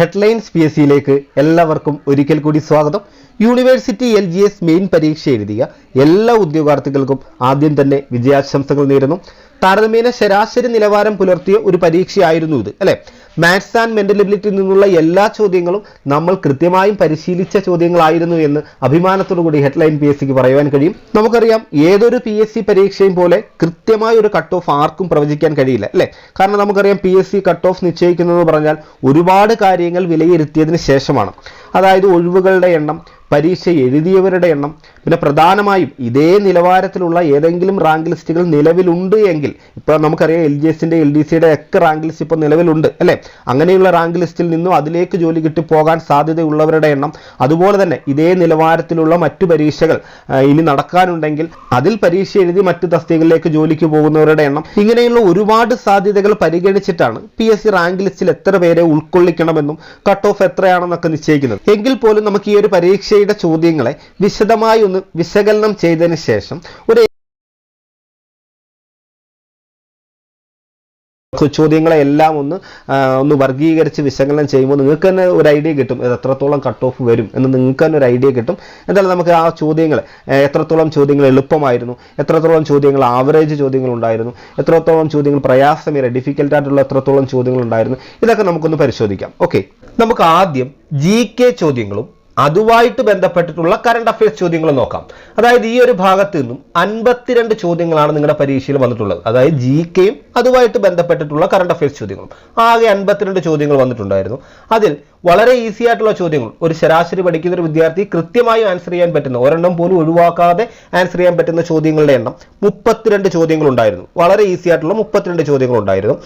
Headlines P S സിയിലേക്ക് എല്ലാവർക്കും ഒരിക്കൽ കൂടി സ്വാഗതം. University L G S main പരീക്ഷ എഴുതിയ എല്ലാ ഉദ്യോഗാർത്ഥികൾക്കും ആദ്യം തന്നെ വിജയാശംസകൾ നേരുന്നു. താരതമ്യേന ശരാശരി നിലവാരം പുലർത്തിയ ഒരു പരീക്ഷയായിരുന്നു ഇത് അല്ലെ? മാത്സ് ആൻഡ് മെന്റൽ എബിലിറ്റിയിൽ നിന്നുള്ള എല്ലാ ചോദ്യങ്ങളും നമ്മൾ കൃത്യമായും പരിശീലിച്ച ചോദ്യങ്ങളായിരുന്നു എന്ന് അഭിമാനത്തോടു കൂടി ഹെഡ്ലൈൻ പി എസ് സിക്ക് പറയുവാൻ കഴിയും. നമുക്കറിയാം ഏതൊരു പി എസ് സി പരീക്ഷയും പോലെ കൃത്യമായ ഒരു കട്ട് ഓഫ് ആർക്കും പ്രവചിക്കാൻ കഴിയില്ല അല്ലേ? കാരണം നമുക്കറിയാം P S C cut off നിശ്ചയിക്കുന്നതെന്ന് പറഞ്ഞാൽ ഒരുപാട് കാര്യങ്ങൾ വിലയിരുത്തിയതിന് ശേഷമാണ്. അതായത് ഒഴിവുകളുടെ എണ്ണം പരീക്ഷ എഴുതിയവരുടെ എണ്ണം. പിന്നെ പ്രധാനമായും ഇതേ നിലവാരത്തിലുള്ള ഏതെങ്കിലും റാങ്ക് ലിസ്റ്റുകൾ നിലവിലുണ്ട് എങ്കിൽ ഇപ്പോൾ നമുക്കറിയാം എൽ ജി എസിന്റെ എൽ ഡി സിയുടെ ഒക്കെ റാങ്ക് ലിസ്റ്റ് ഇപ്പോൾ നിലവിലുണ്ട് അല്ലേ? അങ്ങനെയുള്ള റാങ്ക് ലിസ്റ്റിൽ നിന്നും അതിലേക്ക് ജോലി കിട്ടി പോകാൻ സാധ്യതയുള്ളവരുടെ എണ്ണം. അതുപോലെ തന്നെ ഇതേ നിലവാരത്തിലുള്ള മറ്റു പരീക്ഷകൾ ഇനി നടക്കാനുണ്ടെങ്കിൽ അതിൽ പരീക്ഷ എഴുതി മറ്റു തസ്തികളിലേക്ക് ജോലിക്ക് പോകുന്നവരുടെ എണ്ണം. ഇങ്ങനെയുള്ള ഒരുപാട് സാധ്യതകൾ പരിഗണിച്ചിട്ടാണ് പി എസ് സി റാങ്ക് ലിസ്റ്റിൽ എത്ര പേരെ ഉൾക്കൊള്ളിക്കണമെന്നും കട്ട് ഓഫ് എത്രയാണെന്നൊക്കെ നിശ്ചയിക്കുന്നത്. എങ്കിൽ പോലും നമുക്ക് ഈ ഒരു പരീക്ഷയുടെ ചോദ്യങ്ങളെ വിശദമായി ഒന്ന് വിശകലനം ചെയ്തതിന് ശേഷം ഒരു ചോദ്യങ്ങളെ എല്ലാം ഒന്ന് ഒന്ന് വർഗീകരിച്ച് വിശകലനം ചെയ്യുമ്പോൾ നിങ്ങൾക്ക് തന്നെ ഒരു ഐഡിയ കിട്ടും. ഇത് എത്രത്തോളം കട്ട് ഓഫ് വരും എന്ന് നിങ്ങൾക്ക് തന്നെ ഒരു ഐഡിയ കിട്ടും. എന്തായാലും നമുക്ക് ആ ചോദ്യങ്ങൾ എത്രത്തോളം ചോദ്യങ്ങൾ എളുപ്പമായിരുന്നു എത്രത്തോളം ചോദ്യങ്ങൾ ആവറേജ് ചോദ്യങ്ങൾ ഉണ്ടായിരുന്നു എത്രത്തോളം ചോദ്യങ്ങൾ പ്രയാസമേറെ ഡിഫിക്കൽട്ട് ആയിട്ടുള്ള എത്രത്തോളം ചോദ്യങ്ങൾ ഉണ്ടായിരുന്നു ഇതൊക്കെ നമുക്കൊന്ന് പരിശോധിക്കാം. ഓക്കെ നമുക്ക് ആദ്യം ജി ചോദ്യങ്ങളും അതുമായിട്ട് ബന്ധപ്പെട്ടിട്ടുള്ള കറണ്ട് അഫയേഴ്സ് ചോദ്യങ്ങൾ നോക്കാം. അതായത് ഈ ഒരു ഭാഗത്ത് നിന്നും അൻപത്തിരണ്ട് ചോദ്യങ്ങളാണ് നിങ്ങളുടെ പരീക്ഷയിൽ വന്നിട്ടുള്ളത്. അതായത് ജി കെയും അതുമായിട്ട് ബന്ധപ്പെട്ടിട്ടുള്ള കറണ്ട് അഫയേഴ്സ് ചോദ്യങ്ങളും. ആകെ അൻപത്തിരണ്ട് ചോദ്യങ്ങൾ വന്നിട്ടുണ്ടായിരുന്നു. അതിൽ വളരെ ഈസി ആയിട്ടുള്ള ചോദ്യങ്ങൾ. ഒരു ശരാശരി പഠിക്കുന്ന ഒരു വിദ്യാർത്ഥി കൃത്യമായും ആൻസർ ചെയ്യാൻ പറ്റുന്ന ഒരെണ്ണം പോലും ഒഴിവാക്കാതെ ആൻസർ ചെയ്യാൻ പറ്റുന്ന ചോദ്യങ്ങളുടെ എണ്ണം മുപ്പത്തിരണ്ട് ചോദ്യങ്ങൾ ഉണ്ടായിരുന്നു വളരെ ഈസി ആയിട്ടുള്ള മുപ്പത്തിരണ്ട് ചോദ്യങ്ങൾ ഉണ്ടായിരുന്നു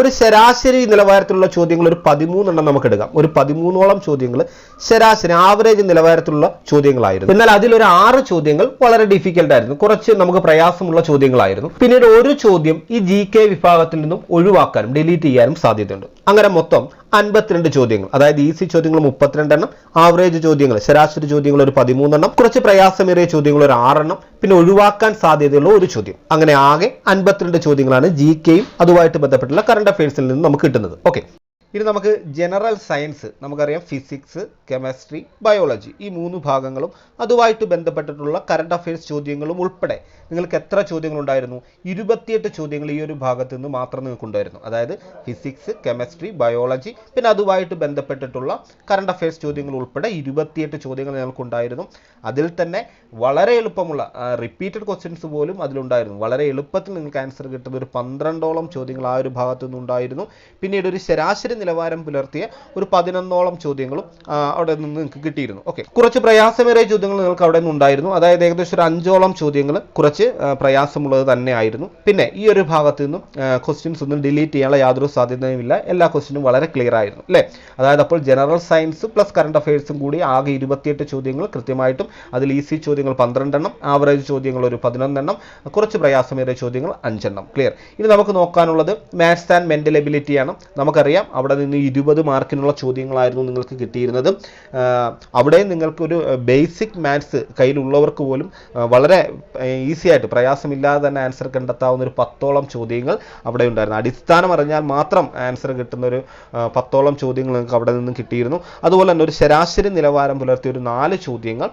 ഒരു ശരാശരി നിലവാരത്തിലുള്ള ചോദ്യങ്ങൾ ഒരു പതിമൂന്നെണ്ണം നമുക്ക് എടുക്കാം ഒരു പതിമൂന്നോളം ചോദ്യങ്ങൾ ശരാശരി ആവറേജ് നിലവാരത്തിലുള്ള ചോദ്യങ്ങളായിരുന്നു. എന്നാൽ അതിലൊരു ആറ് ചോദ്യങ്ങൾ വളരെ ഡിഫിക്കൽട്ട് ആയിരുന്നു. കുറച്ച് നമുക്ക് പ്രയാസമുള്ള ചോദ്യങ്ങളായിരുന്നു. പിന്നീട് ഒരു ചോദ്യം ഈ ജി വിഭാഗത്തിൽ നിന്നും ഒഴിവാക്കാനും ഡിലീറ്റ് ചെയ്യാനും സാധ്യതയുണ്ട്. അങ്ങനെ മൊത്തം അൻപത്തിരണ്ട് ചോദ്യങ്ങൾ. അതായത് ഈസി ചോദ്യങ്ങൾ മുപ്പത്തിരണ്ടെണ്ണം ആവറേജ് ചോദ്യങ്ങൾ ശരാശരി ചോദ്യങ്ങൾ ഒരു പതിമൂന്നെണ്ണം കുറച്ച് പ്രയാസമേറിയ ചോദ്യങ്ങൾ ഒരു ആറെണ്ണം പിന്നെ ഒഴിവാക്കാൻ സാധ്യതയുള്ള ഒരു ചോദ്യം. അങ്ങനെ ആകെ അൻപത്തിരണ്ട് ചോദ്യങ്ങളാണ് ജി കെയും അതുമായിട്ട് ബന്ധപ്പെട്ടുള്ള കറണ്ട് അഫയേഴ്സിൽ നിന്ന് നമുക്ക് കിട്ടുന്നത്. ഓക്കെ ഇനി നമുക്ക് ജനറൽ സയൻസ് നമുക്കറിയാം ഫിസിക്സ് കെമിസ്ട്രി ബയോളജി ഈ മൂന്ന് ഭാഗങ്ങളും അതുമായിട്ട് ബന്ധപ്പെട്ടിട്ടുള്ള കറണ്ട് അഫയേഴ്സ് ചോദ്യങ്ങളും ഉൾപ്പെടെ നിങ്ങൾക്ക് എത്ര ചോദ്യങ്ങളുണ്ടായിരുന്നു? ഇരുപത്തിയെട്ട് ചോദ്യങ്ങൾ ഈ ഒരു ഭാഗത്ത് നിന്ന് മാത്രം നിങ്ങൾക്ക് ഉണ്ടായിരുന്നു അതായത് ഫിസിക്സ് കെമിസ്ട്രി ബയോളജി പിന്നെ അതുമായിട്ട് ബന്ധപ്പെട്ടിട്ടുള്ള കറണ്ട് അഫയേഴ്സ് ചോദ്യങ്ങൾ ഉൾപ്പെടെ ഇരുപത്തിയെട്ട് ചോദ്യങ്ങൾ നിങ്ങൾക്കുണ്ടായിരുന്നു അതിൽ തന്നെ വളരെ എളുപ്പമുള്ള റിപ്പീറ്റഡ് ക്വസ്റ്റ്യൻസ് പോലും അതിലുണ്ടായിരുന്നു. വളരെ എളുപ്പത്തിൽ നിങ്ങൾക്ക് ആൻസർ കിട്ടുന്ന ഒരു പന്ത്രണ്ടോളം ചോദ്യങ്ങൾ ആ ഒരു ഭാഗത്തു നിന്നുണ്ടായിരുന്നു. പിന്നീട് ഒരു ശരാശരി നിലവാരം പുലർത്തിയ ഒരു പതിനൊന്നോളം ചോദ്യങ്ങളും അവിടെ നിന്ന് നിങ്ങൾക്ക് കിട്ടിയിരുന്നു. ഓക്കെ കുറച്ച് പ്രയാസമേറിയ ചോദ്യങ്ങൾ നിങ്ങൾക്ക് അവിടെ നിന്നുണ്ടായിരുന്നു. അതായത് ഏകദേശം ഒരു അഞ്ചോളം ചോദ്യങ്ങൾ കുറച്ച് പ്രയാസമുള്ളത് തന്നെയായിരുന്നു. പിന്നെ ഈ ഒരു ഭാഗത്തു നിന്നും ക്വസ്റ്റ്യൻസ് ഒന്നും ഡിലീറ്റ് ചെയ്യാനുള്ള യാതൊരു സാധ്യതയുമില്ല. എല്ലാ ക്വസ്റ്റ്യനും വളരെ ക്ലിയർ ആയിരുന്നു അല്ലേ? അതായത് അപ്പോൾ ജനറൽ സയൻസ് പ്ലസ് കറണ്ട് അഫയേഴ്സും കൂടി ആകെ ഇരുപത്തിയെട്ട് ചോദ്യങ്ങൾ കൃത്യമായിട്ടും അതിൽ ഈസി ചോദ്യങ്ങൾ പന്ത്രണ്ടെണ്ണം ആവറേജ് ചോദ്യങ്ങൾ ഒരു പതിനൊന്നെണ്ണം കുറച്ച് പ്രയാസമേറിയ ചോദ്യങ്ങൾ അഞ്ചെണ്ണം. ക്ലിയർ ഇനി നമുക്ക് നോക്കാനുള്ളത് മാത്സ് ആൻഡ് മെന്റൽ എബിലിറ്റിയാണ് നമുക്കറിയാം അവിടെ നിന്ന് ഇരുപത് മാർക്കിനുള്ള ചോദ്യങ്ങളായിരുന്നു നിങ്ങൾക്ക് കിട്ടിയിരുന്നത്. അവിടെ നിങ്ങൾക്കൊരു ബേസിക് മാത്സ് കയ്യിലുള്ളവർക്ക് പോലും വളരെ ഈസി ആയിട്ട് പ്രയാസമില്ലാതെ തന്നെ ആൻസർ കണ്ടെത്താവുന്ന ഒരു പത്തോളം ചോദ്യങ്ങൾ അവിടെ ഉണ്ടായിരുന്നു. അടിസ്ഥാനം അറിഞ്ഞാൽ മാത്രം ആൻസർ കിട്ടുന്ന ഒരു പത്തോളം ചോദ്യങ്ങൾ നിങ്ങൾക്ക് അവിടെ നിന്നും കിട്ടിയിരുന്നു. അതുപോലെ തന്നെ ഒരു ശരാശരി നിലവാരം പുലർത്തിയ ഒരു നാല് ചോദ്യങ്ങൾ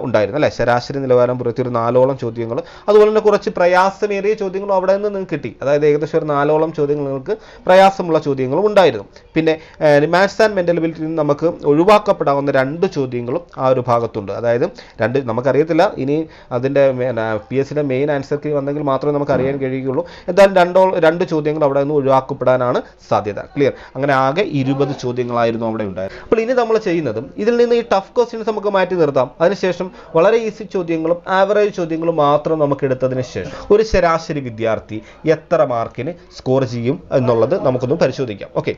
ഉണ്ടായിരുന്നു അല്ലേ? ശരാശരി നിലവാരം പുലർത്തിയ ഒരു നാലോളം ചോദ്യങ്ങൾ. അതുപോലെ തന്നെ കുറച്ച് പ്രയാസമേറിയ ചോദ്യങ്ങളും അവിടെ നിന്ന് നിങ്ങൾക്ക് കിട്ടി. അതായത് ഏകദേശം ഒരു നാലോളം ചോദ്യങ്ങൾ നിങ്ങൾക്ക് പ്രയാസമുള്ള ചോദ്യങ്ങളും ഉണ്ടായിരുന്നു. പിന്നെ മാത്സ് ആൻഡ് മെന്റൽ എബിലിറ്റിയിൽ നിന്ന് നമുക്ക് ഒഴിവാക്കപ്പെടാവുന്ന രണ്ട് ചോദ്യങ്ങളും ആ ഒരു ഭാഗത്തുണ്ട്. അതായത് രണ്ട് നമുക്കറിയത്തില്ല. ഇനി അതിന്റെ പി എസ് സിയുടെ മെയിൻ ആൻസർ കീ വന്നെങ്കിൽ മാത്രമേ നമുക്ക് അറിയാൻ കഴിയുകയുള്ളൂ. എന്തായാലും രണ്ടോ രണ്ട് ചോദ്യങ്ങൾ അവിടെ നിന്ന് ഒഴിവാക്കപ്പെടാനാണ് സാധ്യത. ക്ലിയർ അങ്ങനെ ആകെ ഇരുപത് ചോദ്യങ്ങളായിരുന്നു അവിടെ ഉണ്ടായത്. അപ്പോൾ ഇനി നമ്മൾ ചെയ്യുന്നതും ഇതിൽ നിന്ന് ഈ ടഫ് ക്വസ്റ്റ്യൻസ് നമുക്ക് മാറ്റി നിർത്താം. അതിനുശേഷം വളരെ ഈസി ചോദ്യങ്ങളും ആവറേജ് ചോദ്യങ്ങളും മാത്രം നമുക്ക് എടുത്തതിന് ശേഷം ഒരു ശരാശരി വിദ്യാർത്ഥി എത്ര മാർക്കിന് സ്കോർ ചെയ്യും എന്നുള്ളത് നമുക്കൊന്ന് പരിശോധിക്കാം. ഓക്കെ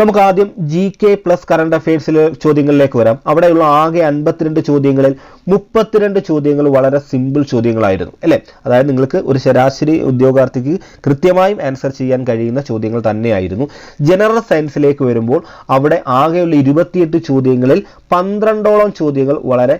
നമുക്ക് ആദ്യം ജി കെ പ്ലസ് കറണ്ട് അഫയേഴ്സിലെ ചോദ്യങ്ങളിലേക്ക് വരാം. അവിടെയുള്ള ആകെ അൻപത്തിരണ്ട് ചോദ്യങ്ങളിൽ മുപ്പത്തിരണ്ട് ചോദ്യങ്ങൾ വളരെ സിമ്പിൾ ചോദ്യങ്ങളായിരുന്നു അല്ലേ? അതായത് നിങ്ങൾക്ക് ഒരു ശരാശരി ഉദ്യോഗാർത്ഥിക്ക് കൃത്യമായും ആൻസർ ചെയ്യാൻ കഴിയുന്ന ചോദ്യങ്ങൾ തന്നെയായിരുന്നു. ജനറൽ സയൻസിലേക്ക് വരുമ്പോൾ അവിടെ ആകെയുള്ള ഇരുപത്തിയെട്ട് ചോദ്യങ്ങളിൽ പന്ത്രണ്ടോളം ചോദ്യങ്ങൾ വളരെ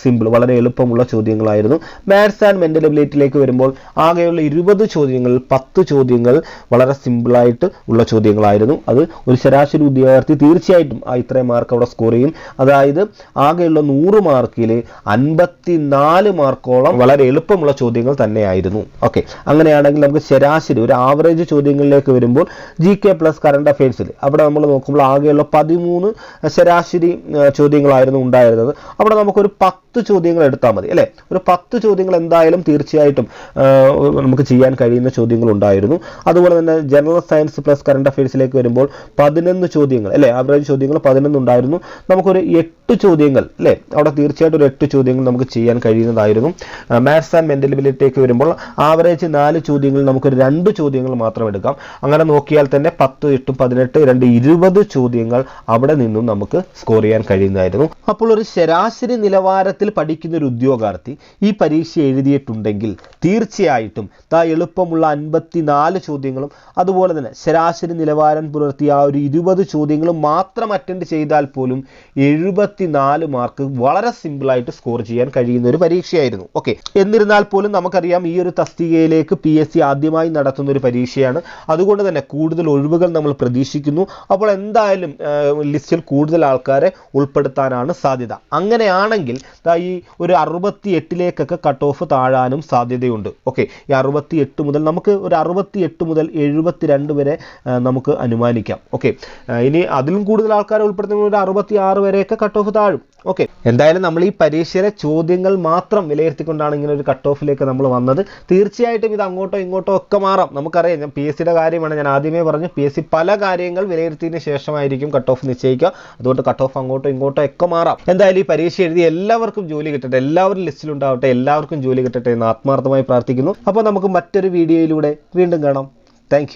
സിമ്പിൾ വളരെ എളുപ്പമുള്ള ചോദ്യങ്ങളായിരുന്നു. മാത്സ് ആൻഡ് മെന്റൽ എബിലിറ്റിയിലേക്ക് വരുമ്പോൾ ആകെയുള്ള ഇരുപത് ചോദ്യങ്ങളിൽ പത്ത് ചോദ്യങ്ങൾ വളരെ സിമ്പിളായിട്ട് ഉള്ള ചോദ്യങ്ങളായിരുന്നു. അത് ഒരു ശരാശരി ഉദ്യോഗാർത്ഥി തീർച്ചയായിട്ടും ആ ഇത്രയും മാർക്ക് അവിടെ സ്കോർ ചെയ്യും. അതായത് ആകെയുള്ള നൂറ് മാർക്കിൽ അൻപത്തി നാല് മാർക്കോളം വളരെ എളുപ്പമുള്ള ചോദ്യങ്ങൾ തന്നെയായിരുന്നു. ഓക്കെ അങ്ങനെയാണെങ്കിൽ നമുക്ക് ശരാശരി ഒരു ആവറേജ് ചോദ്യങ്ങളിലേക്ക് വരുമ്പോൾ ജി കെ പ്ലസ് കറണ്ട് അഫയേഴ്സിൽ അവിടെ നമ്മൾ നോക്കുമ്പോൾ ആകെയുള്ള പതിമൂന്ന് ശരാശരി ആ, ചോദ്യങ്ങളായിരുന്നു ഉണ്ടായിരുന്നത്. അവിടെ നമുക്കൊരു പത്ത് ചോദ്യങ്ങൾ എടുത്താൽ മതി അല്ലേ? ഒരു പത്ത് ചോദ്യങ്ങൾ എന്തായാലും തീർച്ചയായിട്ടും നമുക്ക് ചെയ്യാൻ കഴിയുന്ന ചോദ്യങ്ങൾ ഉണ്ടായിരുന്നു. അതുപോലെ തന്നെ ജനറൽ സയൻസ് പ്ലസ് കറണ്ട് അഫയേഴ്സിലേക്ക് വരുമ്പോൾ പതിനൊന്ന് ചോദ്യങ്ങൾ അല്ലേ? ആവറേജ് ചോദ്യങ്ങൾ പതിനൊന്ന് ഉണ്ടായിരുന്നു. നമുക്കൊരു എട്ട് ചോദ്യങ്ങൾ അല്ലേ? അവിടെ തീർച്ചയായിട്ടും ഒരു എട്ട് ചോദ്യങ്ങൾ നമുക്ക് ചെയ്യാൻ കഴിയുന്നതായിരുന്നു. മാത്സ് ആൻഡ് മെന്റലബിലിറ്റിയൊക്കെ വരുമ്പോൾ ആവറേജ് നാല് ചോദ്യങ്ങൾ നമുക്കൊരു രണ്ട് ചോദ്യങ്ങൾ മാത്രം എടുക്കാം. അങ്ങനെ നോക്കിയാൽ തന്നെ പത്ത് എട്ടും പതിനെട്ട് രണ്ട് ഇരുപത് ചോദ്യങ്ങൾ അവിടെ നിന്നും നമുക്ക് സ്കോർ ചെയ്യാൻ കഴിയുന്നതായിരുന്നു. അപ്പോൾ ഒരു ശരാശരി നിലവാരത്തിൽ പഠിക്കുന്ന ഒരു ഉദ്യോഗാർത്ഥി ഈ പരീക്ഷ എഴുതിയിട്ടുണ്ടെങ്കിൽ തീർച്ചയായിട്ടും താ എളുപ്പമുള്ള അൻപത്തിനാല് ചോദ്യങ്ങളും അതുപോലെ തന്നെ ശരാശരി നിലവാരം പുലർത്തിയ ആ ഒരു ഇരുപത് ചോദ്യങ്ങളും മാത്രം അറ്റൻഡ് ചെയ്താൽ പോലും എഴുപത്തിനാല് മാർക്ക് വളരെ സിമ്പിളായിട്ട് സ്കോർ ചെയ്യാൻ കഴിയുന്ന ഒരു പരീക്ഷയായിരുന്നു. ഓക്കെ എന്നിരുന്നാൽ പോലും നമുക്കറിയാം ഈ ഒരു തസ്തികയിലേക്ക് പി എസ് സി ആദ്യമായി നടത്തുന്ന ഒരു പരീക്ഷയാണ്. അതുകൊണ്ട് തന്നെ കൂടുതൽ ഒഴിവുകൾ നമ്മൾ പ്രതീക്ഷിക്കുന്നു. അപ്പോൾ എന്തായാലും ലിസ്റ്റിൽ കൂടുതൽ ആൾക്കാരെ ഉൾപ്പെടുത്താനാണ് സാധ്യത. അങ്ങനെയാണെങ്കിൽ ഈ ഒരു അറുപത്തി എട്ടിലേക്കൊക്കെ കട്ട് ഓഫ് താഴാനും സാധ്യതയുണ്ട്. ഓക്കെ ഈ അറുപത്തി എട്ട് മുതൽ നമുക്ക് ഒരു അറുപത്തി എട്ട് മുതൽ എഴുപത്തിരണ്ട് വരെ നമുക്ക് അനുമാനിക്കാം. ഓക്കെ ഇനി അതിലും കൂടുതൽ ആൾക്കാരെ ഉൾപ്പെടുത്തുന്ന ഒരു അറുപത്തി ആറ് വരെയൊക്കെ കട്ട് ഓഫ് താഴും. ഓക്കെ എന്തായാലും നമ്മൾ ഈ പരീക്ഷയിലെ ചോദ്യങ്ങൾ മാത്രം വിലയിരുത്തിക്കൊണ്ടാണ് ഇങ്ങനെ ഒരു കട്ട് ഓഫിലേക്ക് നമ്മൾ വന്നത്. തീർച്ചയായിട്ടും ഇത് അങ്ങോട്ടോ ഇങ്ങോട്ടോ ഒക്കെ മാറാം. നമുക്കറിയാം ഞാൻ പി എസ് സിയുടെ കാര്യമാണ്. ഞാൻ ആദ്യമേ പറഞ്ഞു പി എസ് സി പല കാര്യങ്ങൾ വിലയിരുത്തിയതിന് ശേഷമായിരിക്കും കട്ട് ഓഫ് നിശ്ചയിക്കുക. അതുകൊണ്ട് കട്ട് ഓഫ് അങ്ങോട്ടോ ഇങ്ങോട്ടോ ഒക്കെ മാറാം. എന്തായാലും ഈ പരീക്ഷ എഴുതി എല്ലാവർക്കും ജോലി കിട്ടട്ടെ എല്ലാവരും ലിസ്റ്റിൽ ഉണ്ടാവട്ടെ എല്ലാവർക്കും ജോലി കിട്ടട്ടെ എന്ന് ആത്മാർത്ഥമായി പ്രാർത്ഥിക്കുന്നു. അപ്പോൾ നമുക്ക് മറ്റൊരു വീഡിയോയിലൂടെ വീണ്ടും കാണാം. താങ്ക്